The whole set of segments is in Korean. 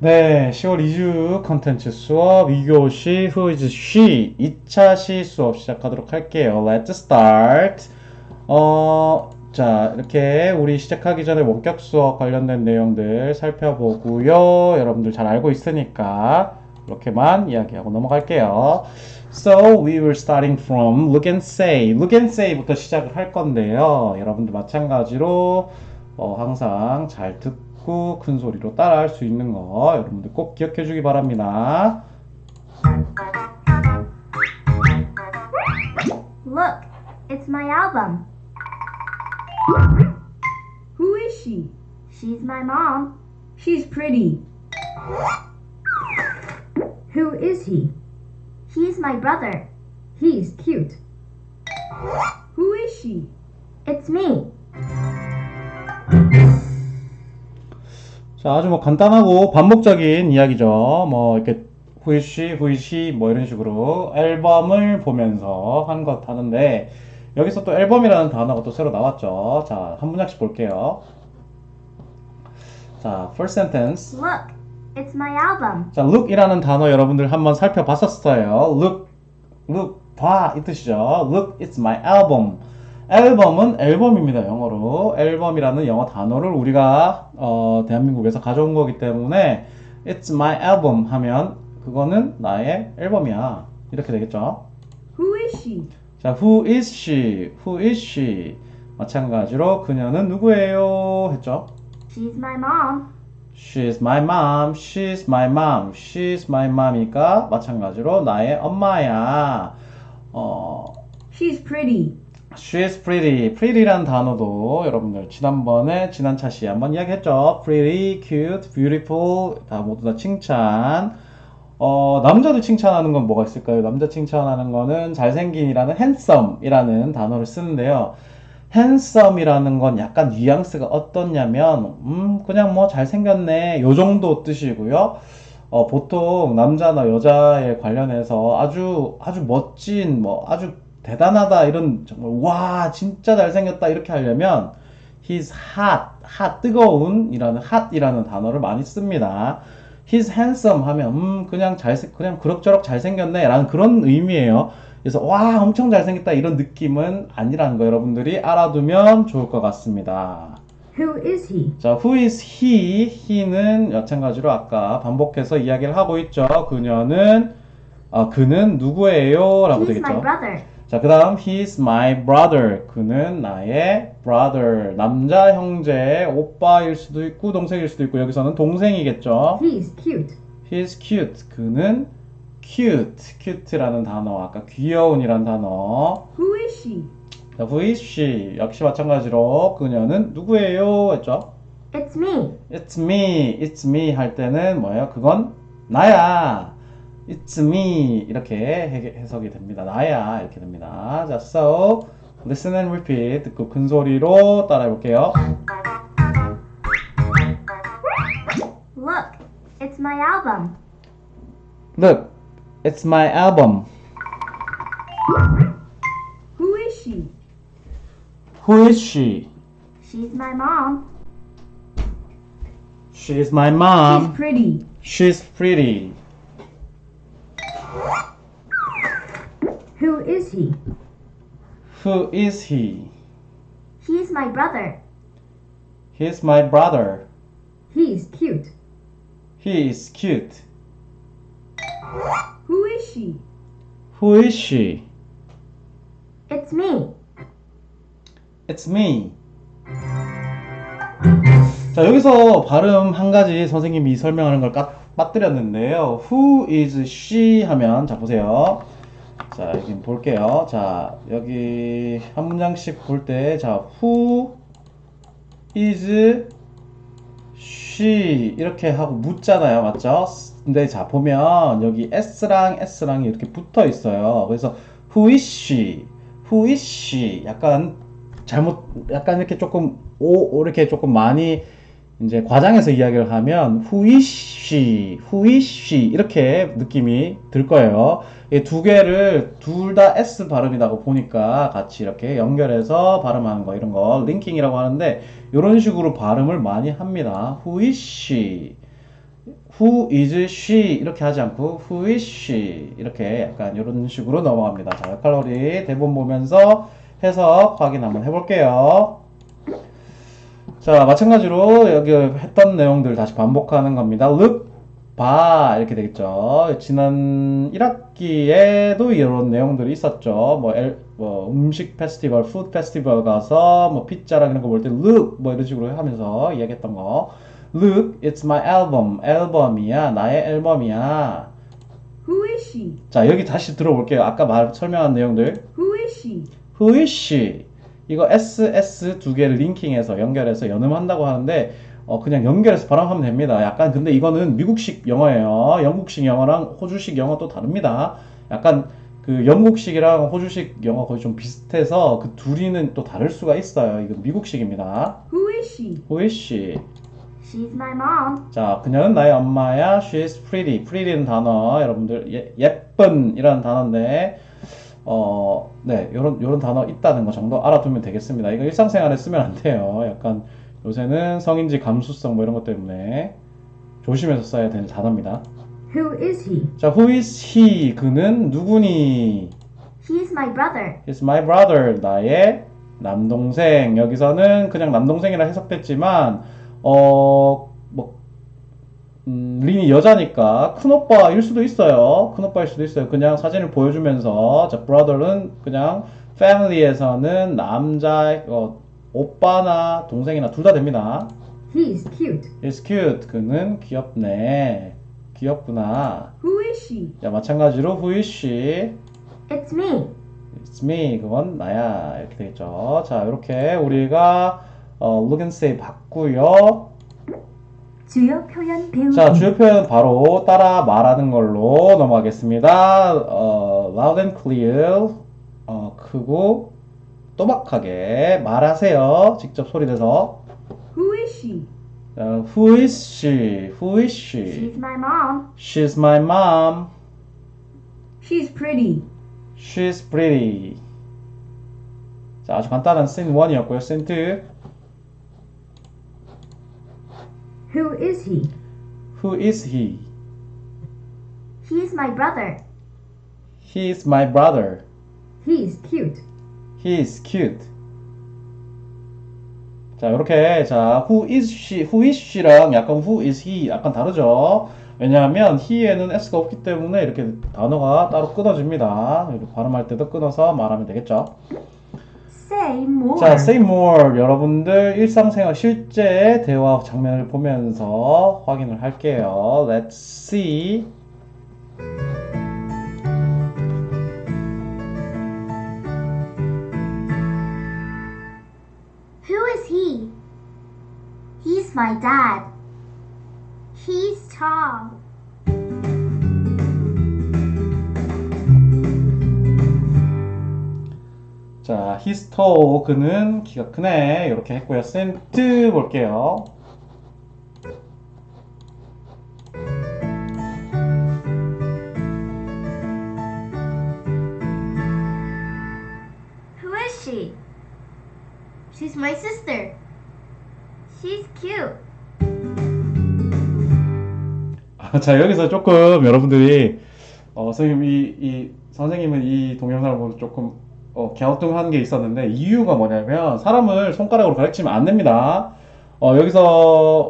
네, 10월 2주 컨텐츠 수업 2교시 Who is she? 2차 시 수업 시작하도록 할게요. Let's start. 어, 자, 이렇게 우리 시작하기 전에 원격 수업 관련된 내용들 살펴보고요. 여러분들 잘 알고 있으니까 이렇게만 이야기하고 넘어갈게요. So we were starting from look and say. look and say부터 시작을 할 건데요. 여러분들 마찬가지로 어, 항상 잘 듣고 큰 소리로 따라할 수 있는 거 여러분들 꼭 기억해 주기 바랍니다. Look, it's my album. Who is she? She's my mom. She's pretty. Who is he? He's my brother. He's cute. Who is she? It's me. 자, 아주 뭐 간단하고 반복적인 이야기죠. 뭐 이렇게 is he 뭐 이런 식으로 앨범을 보면서 한 것 하는데 여기서 또 앨범이라는 단어가 또 새로 나왔죠. 자, 한 문장씩 볼게요. 자, first sentence. Look, it's my album. 자, look이라는 단어 여러분들 한번 살펴봤었어요. look, look, 봐, 이 뜻이죠. look, it's my album. 앨범은 앨범입니다, 영어로. 앨범이라는 영어 단어를 우리가, 어, 대한민국에서 가져온 거기 때문에, it's my album 하면, 그거는 나의 앨범이야. 이렇게 되겠죠. Who is she? 자, who is she? Who is she? 마찬가지로, 그녀는 누구예요? 했죠. She's my mom. She's my mom. She's my mom. She's my mom이니까 마찬가지로 나의 엄마야. 어, She's pretty. She's pretty. pretty란 단어도 여러분들 지난번에 지난 차시 한번 이야기했죠. pretty, cute, beautiful 다 모두 다 칭찬. 어, 남자들 칭찬하는 건 뭐가 있을까요? 남자 칭찬하는 거는 잘생긴이라는 handsome이라는 단어를 쓰는데요. handsome이라는 건 약간 뉘앙스가 어떻냐면, 음, 그냥 뭐 잘생겼네. 요 정도 뜻이고요. 어, 보통 남자나 여자에 관련해서 아주, 아주 멋진, 뭐, 아주 대단하다, 이런, 정말, 와, 진짜 잘생겼다, 이렇게 하려면, he's hot, hot, 뜨거운, 이라는 hot이라는 단어를 많이 씁니다. he's handsome 하면, 음, 그냥 잘, 그냥 그럭저럭 잘생겼네, 라는 그런 의미예요. 그래서, 와, 엄청 잘생겼다, 이런 느낌은 아니라는 거 여러분들이 알아두면 좋을 것 같습니다. Who is he? 자, who is he? he는 마찬가지로 아까 반복해서 이야기를 하고 있죠. 그녀는, 아, 그는 누구예요? 라고 He's 되겠죠. 자, 그 다음, he's my brother. 그는 나의 brother. 남자 형제, 오빠일 수도 있고, 동생일 수도 있고, 여기서는 동생이겠죠. He's cute. he's cute. 그는 cute. cute라는 단어, 아까 귀여운이란 단어. Who is she? 자, who is she? 역시 마찬가지로 그녀는 누구예요? 했죠. It's me. It's me, it's me 할 때는 뭐예요? 그건 나야. It's me 이렇게 해- 해석이 됩니다. 나야 이렇게 됩니다. 자, so listen and repeat 듣고 큰 소리로 따라해 볼게요. Look, it's my album. Look, it's my album. Who is she? Who is she? She's my mom. She's my She's mom. pretty. She's pretty. Who is he? Who is he? He's my brother. He's my brother. He's cute. He is cute. Who is she? Who is she? It's me. It's me. 자, 여기서 발음 한 가지 선생님이 설명하는 걸 까, 빠뜨렸는데요. Who is she 하면, 자, 보세요. 자, 여기 볼게요. 자, 여기 한 문장씩 볼 때, 자, who is she 이렇게 하고 묻잖아요. 맞죠? 근데 자, 보면 여기 s랑 s랑이 이렇게 붙어 있어요. 그래서 who is she? who is she? 약간 잘못, 약간 이렇게 조금 오, 오 이렇게 조금 많이 이제 과장해서 이야기를 하면 who is she, who is she 이렇게 느낌이 들 거예요. 이 두 개를 둘 다 S 발음이라고 보니까 같이 이렇게 연결해서 발음하는 거 이런 거 링킹이라고 하는데 이런 식으로 발음을 많이 합니다. Who is she? Who is she? 이렇게 하지 않고 Who is she? 이렇게 약간 이런 식으로 넘어갑니다. 자, 칼로리 대본 보면서 해석 확인 한번 해볼게요. 자, 마찬가지로 여기 했던 내용들 다시 반복하는 겁니다. look, 봐 이렇게 되겠죠. 지난 1학기에도 이런 내용들이 있었죠. 뭐, 엘- 뭐 음식 페스티벌, 푸드 페스티벌 가서 뭐 피자랑 이런 거 볼 때 look 뭐 이런 식으로 하면서 이야기했던 거. Look, it's my album. 앨범이야. 나의 앨범이야. Who is she? 자, 여기 다시 들어볼게요. 아까 말 설명한 내용들. Who is she? Who is she? 이거 SS 두 개를 링킹해서 연결해서 연음한다고 하는데 어, 그냥 연결해서 발음하면 됩니다. 약간 근데 이거는 미국식 영어예요. 영국식 영어랑 호주식 영어 또 다릅니다. 약간 그 영국식이랑 호주식 영어 거의 좀 비슷해서 그 둘이는 또 다를 수가 있어요. 이건 미국식입니다. Who is she? Who is she? She's my mom. 자, 그녀는 나의 엄마야. She's pretty. pretty는 단어 여러분들 예, 예쁜 이라는 단어인데 어, 네, 요런 요런 단어 있다는 거 정도 알아두면 되겠습니다. 이거 일상생활에 쓰면 안 돼요. 약간 요새는 성인지 감수성 뭐 이런 것 때문에 조심해서 써야 되는 단어입니다. Who is he? 자, who is he? 그는 누구니? He is my brother. He's my brother. 나의 남동생. 여기서는 그냥 남동생이라 해석됐지만, 어, 뭐, 음, 린이 여자니까 큰 오빠일 수도 있어요. 큰 오빠일 수도 있어요. 그냥 사진을 보여주면서, 자, brother는 그냥 family에서는 남자, 어, 오빠나 동생이나 둘 다 됩니다. He's cute. He's cute. 그는 귀엽네. 귀엽구나. Who is she? 자, 마찬가지로 who is she? It's me. It's me. 그건 나야. 이렇게 되겠죠. 자, 이렇게 우리가 어, look and say 봤고요. 주요 표현 배우기. 자, 주요 표현 바로 따라 말하는 걸로 넘어가겠습니다. 어, loud and clear. 어, 크고 또박하게 말하세요. 직접 소리 내서. Who is she? 자, who is she? Who is she? She's my mom. She's my mom. She's pretty. She's pretty. 자, 아주 간단한 scene 1이었고요. scene 2. Who is he? Who is he? He is my brother. He is my brother. He's cute. He is cute. 자, 이렇게 자, who is she? Who is she랑 약간 who is he 약간 다르죠. 왜냐하면 he에는 s가 없기 때문에 이렇게 단어가 따로 끊어집니다. 이렇게 발음할 때도 끊어서 말하면 되겠죠. Say more. 자, say more. 여러분들 일상생활 실제 대화 장면을 보면서 확인을 할게요. Let's see. Who is he? He's my dad. He's tall. 자, tall. 그는 키가 크네. 이렇게 했고요. 센트 볼게요. Who is she? She's my sister. She's cute. 아, 자, 여기서 조금 여러분들이, 어, 선생님, 이, 이, 선생님은 이 동영상을 보면서 조금, 어, 갸우뚱한 게 있었는데, 이유가 뭐냐면, 사람을 손가락으로 가르치면 안 됩니다. 어, 여기서,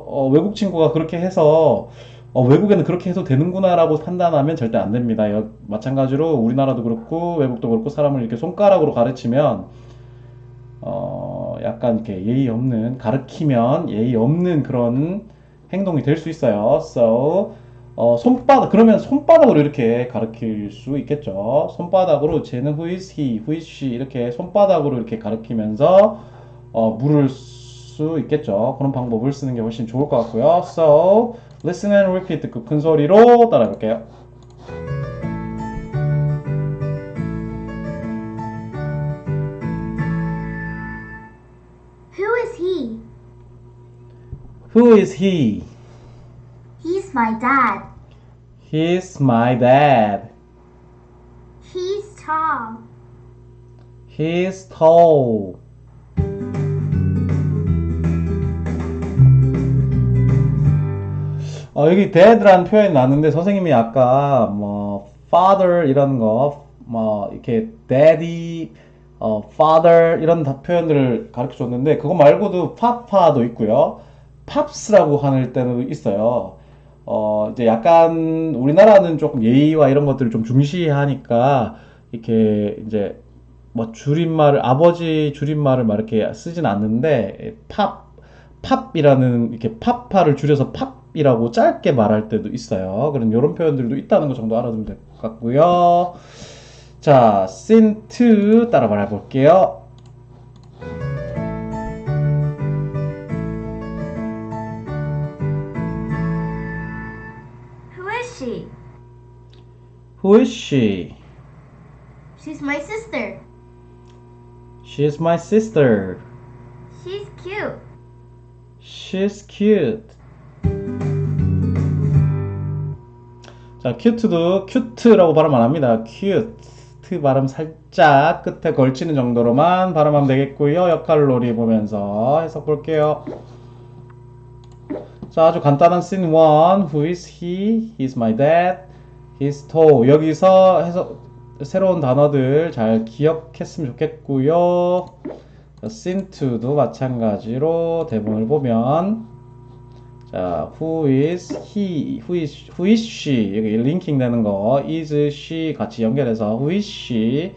어, 외국 친구가 그렇게 해서, 어, 외국에는 그렇게 해도 되는구나라고 판단하면 절대 안 됩니다. 여- 마찬가지로 우리나라도 그렇고, 외국도 그렇고, 사람을 이렇게 손가락으로 가르치면, 어, 약간 이렇게 예의 없는, 가르치면 예의 없는 그런 행동이 될 수 있어요. So, 어, 손바닥, 그러면 손바닥으로 이렇게 가르칠 수 있겠죠. 손바닥으로 쟤는 who is he, who is she 이렇게 손바닥으로 이렇게 가르치면서 어, 물을 수 있겠죠. 그런 방법을 쓰는 게 훨씬 좋을 것 같고요. So, listen and repeat 그 큰 소리로 따라해 볼게요. Who is he? Who is he? He's my dad. He's my dad. He's tall. He's tall. 어, 여기 dad라는 표현이 나왔는데 선생님이 아까 뭐 father 이런 거, 뭐 이렇게 daddy, 어, father 이런 다- 표현들을 가르쳐 줬는데 그거 말고도 papa도 있고요. paps라고 하는 때도 있어요. 어, 이제 약간 우리나라는 조금 예의와 이런 것들을 좀 중시하니까 이렇게 이제 뭐 줄임말을 아버지 줄임말을 막 이렇게 쓰진 않는데 팝 팝이라는 이렇게 파파를 줄여서 팝이라고 짧게 말할 때도 있어요. 그런 이런 표현들도 있다는 거 정도 알아두면 될 것 같고요. 자, 2 따라 말해 볼게요. Is she? Who is she? She's my sister. She is my sister. She's cute. She's cute. 자, cute도 cute라고 발음 안 합니다. cute. 트 발음 살짝 끝에 걸치는 정도로만 발음하면 되겠고요. 역할놀이 보면서 해석 볼게요. 자, 아주 간단한 scene 1. Who is he? He's my dad. He's tall. 여기서 해석 새로운 단어들 잘 기억했으면 좋겠고요. 자, scene 2도 마찬가지로 대본을 보면 자, who is he, who is, who is she 여기 링킹 되는 거 is she 같이 연결해서 who is she,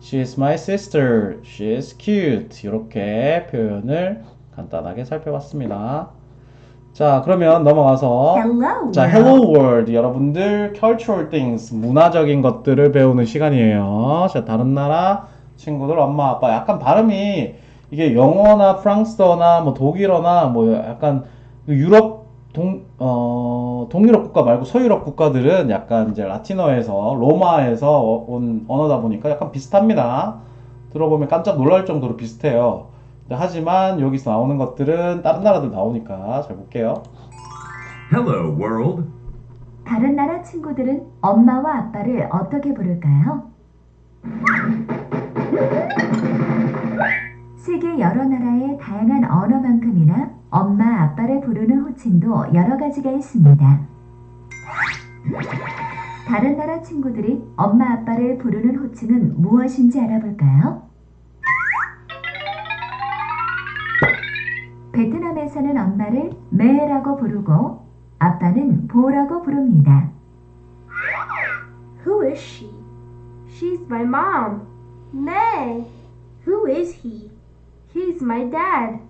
she is my sister, she is cute 이렇게 표현을 간단하게 살펴봤습니다. 자, 그러면 넘어가서 Hello. 자. Hello World 여러분들 cultural things 문화적인 것들을 배우는 시간이에요. 자, 다른 나라 친구들 엄마 아빠 약간 발음이 이게 영어나 프랑스어나 뭐 독일어나 뭐 약간 그 유럽 동 어, 동유럽 국가 말고 서유럽 국가들은 약간 이제 라틴어에서 로마에서 온 언어다 보니까 약간 비슷합니다. 들어보면 깜짝 놀랄 정도로 비슷해요. 근데 하지만 여기서 나오는 것들은 다른 나라들 나오니까 잘 볼게요. Hello, world. 다른 나라 친구들은 엄마와 아빠를 어떻게 부를까요? 세계 여러 나라의 다양한 언어만큼이나 엄마 아빠를 부르는 호칭도 여러 가지가 있습니다. 다른 나라 친구들이 엄마 아빠를 부르는 호칭은 무엇인지 알아볼까요? 베트남에서는 엄마를 매라고 부르고 아빠는 보라고 부릅니다. Who is she? She's my mom. Nay. Who is he? He's my dad.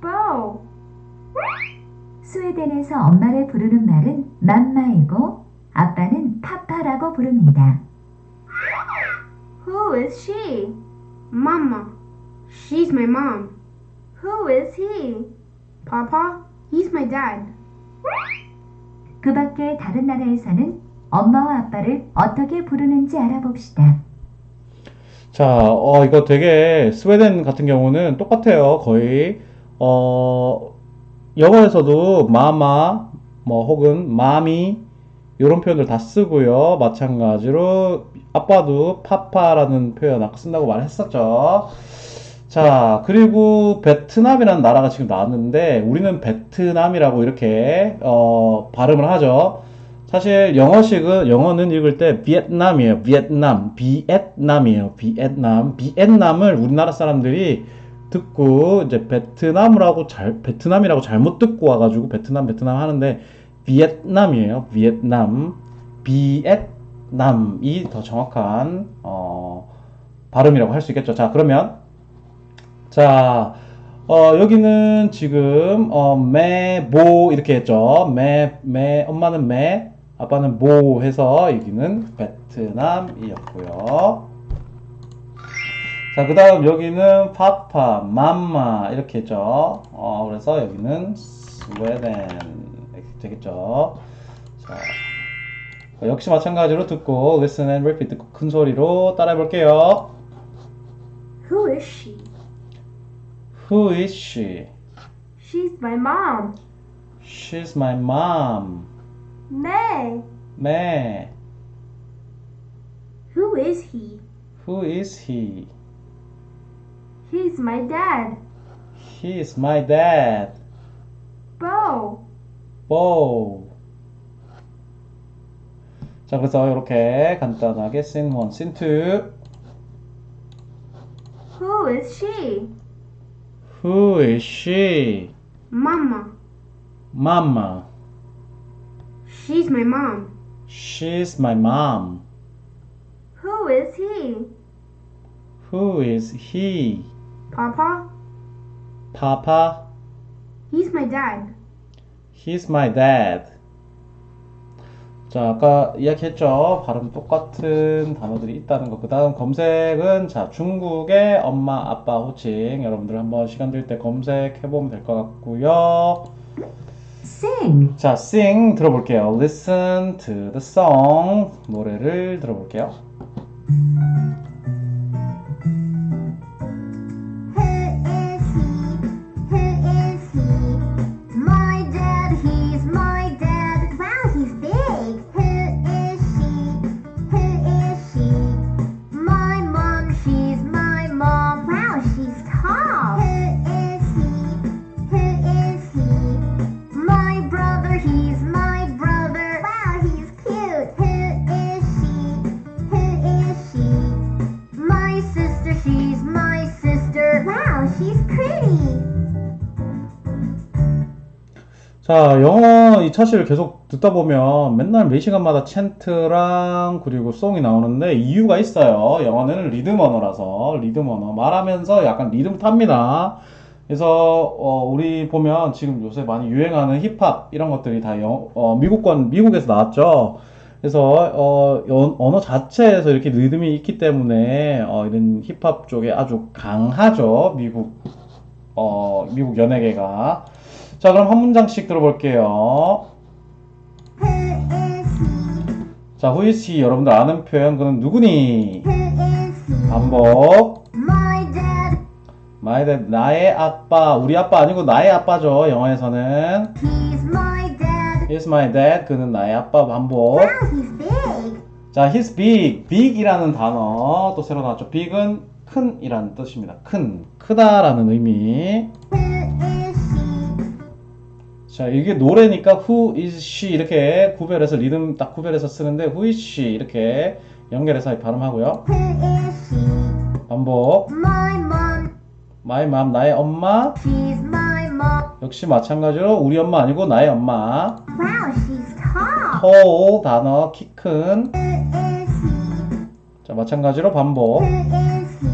Bo. 스웨덴에서 엄마를 부르는 말은 맘마이고 아빠는 파파라고 부릅니다. Who is she? Mama. She's my mom. Who is he? Papa. He's my dad. 그 밖에 다른 나라에서는 엄마와 아빠를 어떻게 부르는지 알아봅시다. 자, 어, 이거 되게 스웨덴 같은 경우는 똑같아요. 거의 어, 영어에서도 마마 뭐 혹은 마미 이런 표현들 다 쓰고요. 마찬가지로 아빠도 파파라는 표현 아까 쓴다고 말했었죠. 자, 그리고 베트남이라는 나라가 지금 나왔는데 우리는 베트남이라고 이렇게 어, 발음을 하죠. 사실 영어식은 영어는 읽을 때 비엔남이에요. 비엔남, 비엔남이에요. 비엔남, 비엔남을 우리나라 사람들이 듣고 이제 베트남이라고 잘 베트남이라고 잘못 듣고 와가지고 베트남 베트남 하는데 비엔남이에요. 비엔남, 비엔남이 더 정확한 어, 발음이라고 할 수 있겠죠. 자, 그러면 자. 어, 여기는 지금, 어, 매, 모, 이렇게 했죠. 매, 매, 엄마는 매, 아빠는 모 해서 여기는 베트남이었고요. 자, 그 다음 여기는 파파, 맘마, 이렇게 했죠. 어, 그래서 여기는 스웨덴, 되겠죠. 자, 어, 역시 마찬가지로 듣고, listen and repeat 듣고 큰 소리로 따라해 볼게요. Who is she? Who is she? She's my mom. She's my mom. Nay. 매, Who is he? who is he? He's my dad. He is my dad. Bo. Bo. 자, 그래서 이렇게 간단하게 scene 1, scene 2. Who is she? Who is she? Mama. Mama. She's my mom. She's my mom. Who is he? Who is he? Papa. Papa. He's my dad. He's my dad. 자, 아까 이야기했죠. 발음 똑같은 단어들이 있다는 거. 그 다음 검색은, 자, 중국의 엄마, 아빠 호칭. 여러분들 한번 시간 될 때 검색해보면 될 것 같고요. sing, 자, sing 들어볼게요. Listen to the song. 노래를 들어볼게요. 차시를 계속 듣다 보면 맨날 매 시간마다 챈트랑 그리고 송이 나오는데 이유가 있어요. 영어는 리듬 언어라서 리듬 언어 말하면서 약간 리듬 탑니다. 그래서 어, 우리 보면 지금 요새 많이 유행하는 힙합 이런 것들이 다 영, 어, 미국권 미국에서 나왔죠. 그래서 어, 연- 언어 자체에서 이렇게 리듬이 있기 때문에 어, 이런 힙합 쪽에 아주 강하죠. 미국 어, 미국 연예계가. 자, 그럼 한 문장씩 들어볼게요. 자, who is he? 여러분들 아는 표현, 그는 누구니? 반복. My dad, 나의 아빠. 우리 아빠 아니고 나의 아빠죠. 영어에서는. he's my dad. He's my dad. 그는 나의 아빠. 반복. Wow, he's big. 자, he's big. big이라는 단어 또 새로 나왔죠. big은 큰이라는 뜻입니다. 큰, 크다라는 의미. 자, 이게 노래니까 who is she 이렇게 구별해서 리듬 딱 구별해서 쓰는데 who is she 이렇게 연결해서 발음하고요. Who is she? 반복. My mom, my mom 나의 엄마 she's my mom. 역시 마찬가지로 우리 엄마 아니고 나의 엄마. Wow, she's tall. tall 단어 키 큰. Who is he? 자, 마찬가지로 반복. Who is he?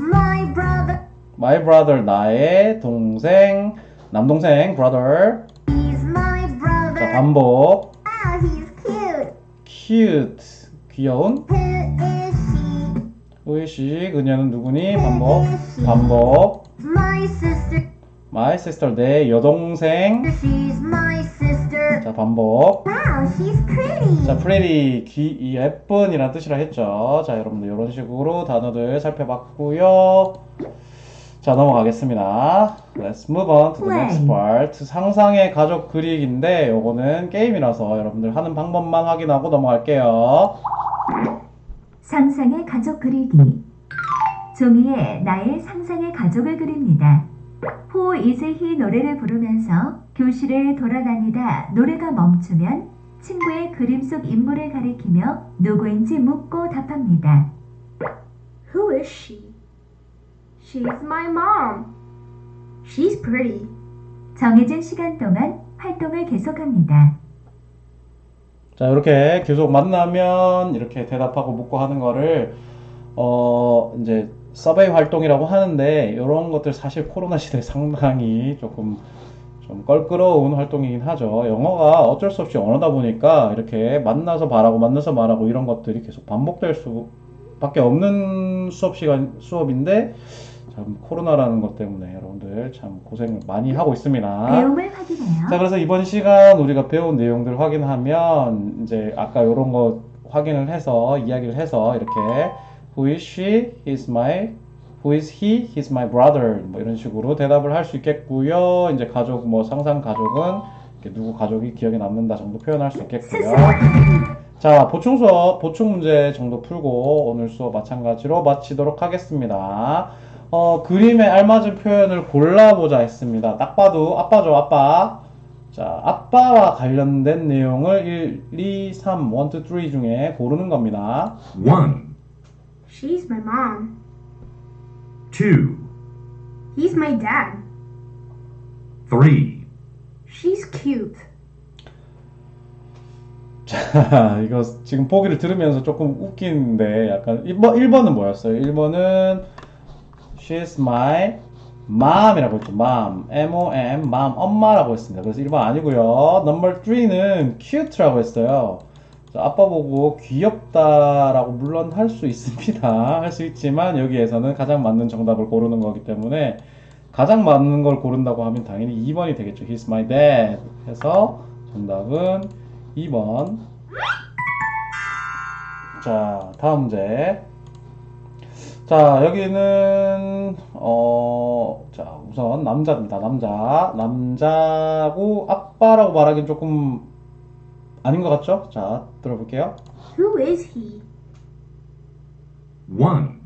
My brother, my brother 나의 동생 남동생 brother. he's my 자, brother. 반복. Wow, he's cute. cute 귀여운. Who is she? who is she 그녀는 누구니? 반복. 반복. My sister, my sister 내 여동생. she's my sister. 자, 반복. Wow, she's pretty. 자, pretty, 귀, 이 예쁜이란 뜻이라 했죠. 자, 여러분들 이런 식으로 단어들 살펴봤고요. 자, 넘어가겠습니다. Let's move on to the next Play. part. 상상의 가족 그리기인데 요거는 게임이라서 여러분들 하는 방법만 확인하고 넘어갈게요. 상상의 가족 그리기. 종이에 나의 상상의 가족을 그립니다. Is he 노래를 부르면서 교실을 돌아다니다 노래가 멈추면 친구의 그림 속 인물을 가리키며 누구인지 묻고 답합니다. Who is she? She's my mom. She's pretty. 정해진 시간 동안 활동을 계속합니다. 자, 이렇게 계속 만나면 이렇게 대답하고 묻고 하는 거를 어, 이제 서베이 활동이라고 하는데 이런 것들 사실 코로나 시대에 상당히 조금 좀 껄끄러운 활동이긴 하죠. 영어가 어쩔 수 없이 언어다 보니까 이렇게 만나서 말하고 만나서 말하고 이런 것들이 계속 반복될 수밖에 없는 수업 시간 수업인데 참 코로나라는 것 때문에 여러분들 참 고생을 많이 하고 있습니다. 내용을 확인해요. 자, 그래서 이번 시간 우리가 배운 내용들 확인하면 이제 아까 이런 거 확인을 해서 이야기를 해서 이렇게 Who is she? He's my Who is he? He's my brother. 뭐 이런 식으로 대답을 할 수 있겠고요. 이제 가족 뭐 상상 가족은 이렇게 누구 가족이 기억에 남는다 정도 표현할 수 있겠고요. 자, 보충 수업, 보충 문제 정도 풀고 오늘 수업 마찬가지로 마치도록 하겠습니다. 어, 그림에 알맞은 표현을 골라보자 했습니다. 딱 봐도 아빠죠, 아빠. 자, 아빠와 관련된 내용을 1, 2, 3, 1, 2, 3 중에 고르는 겁니다. 1, She's my mom. 2, He's my dad. 3, She's cute. 자, 이거 지금 보기를 들으면서 조금 웃기는데 약간 1번, 1번은 뭐였어요? 1번은 She's my mom이라고 했죠. mom. M-O-M, mom. 엄마라고 했습니다. 그래서 1번 아니고요. number 3는 cute라고 했어요. 자, 아빠 보고 귀엽다라고 물론 할 수 있습니다. 할 수 있지만 여기에서는 가장 맞는 정답을 고르는 거기 때문에 가장 맞는 걸 고른다고 하면 당연히 2번이 되겠죠. He's my dad. 해서 정답은 2번. 자, 다음 문제. 자, 여기는, 어, 자, 우선 남자입니다. 남자. 남자고 아빠라고 말하기는 조금 아닌 것 같죠? 자, 들어볼게요. Who is he? 1,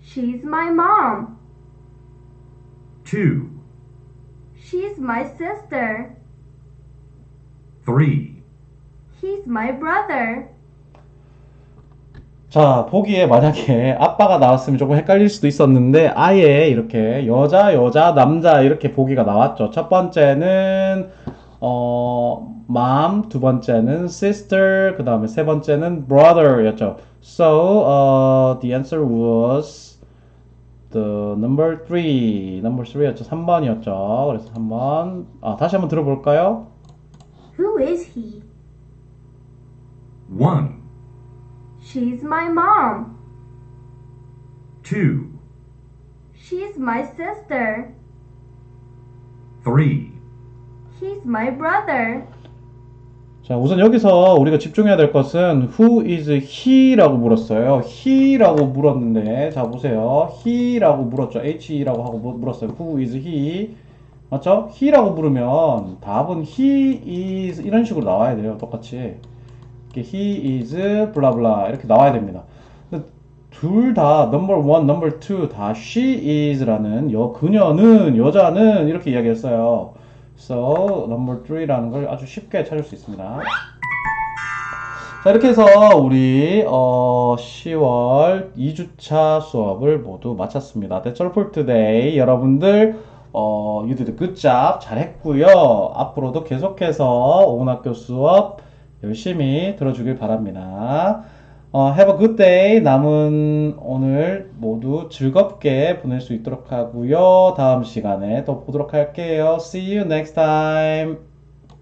She's my mom. 2, She's my sister. 3, He's my brother. 자, 보기에 만약에 아빠가 나왔으면 조금 헷갈릴 수도 있었는데, 아예 이렇게 여자, 여자, 남자 이렇게 보기가 나왔죠. 첫 번째는, 어, mom, 두 번째는 sister, 그 다음에 세 번째는 brother 였죠. So, uh, the answer was the number three. number three 였죠. 3번이었죠. 그래서 3번. 아, 다시 한번 들어볼까요? Who is he? 1, She's my mom. 2, She's my sister. 3, He's my brother. 자, 우선 여기서 우리가 집중해야 될 것은 who is he라고 물었어요. he라고 물었는데, 자, 보세요. he라고 물었죠. he라고 하고 물- 물었어요. who is he? 맞죠? he라고 물으면 답은 he is 이런 식으로 나와야 돼요. 똑같이. 이렇게 he is 블라블라 이렇게 나와야 됩니다. 둘다 number one, number two 다 she is라는 여 그녀는 여자는 이렇게 이야기했어요. So number three라는 걸 아주 쉽게 찾을 수 있습니다. 자 이렇게 해서 우리 어, 10월 2주차 수업을 모두 마쳤습니다. That's all for today. 여러분들 어, you did a good job 잘했고요. 앞으로도 계속해서 오은학교 수업 열심히 들어주길 바랍니다. 어, have a good day. 남은 오늘 모두 즐겁게 보낼 수 있도록 하고요. 다음 시간에 또 보도록 할게요. See you next time.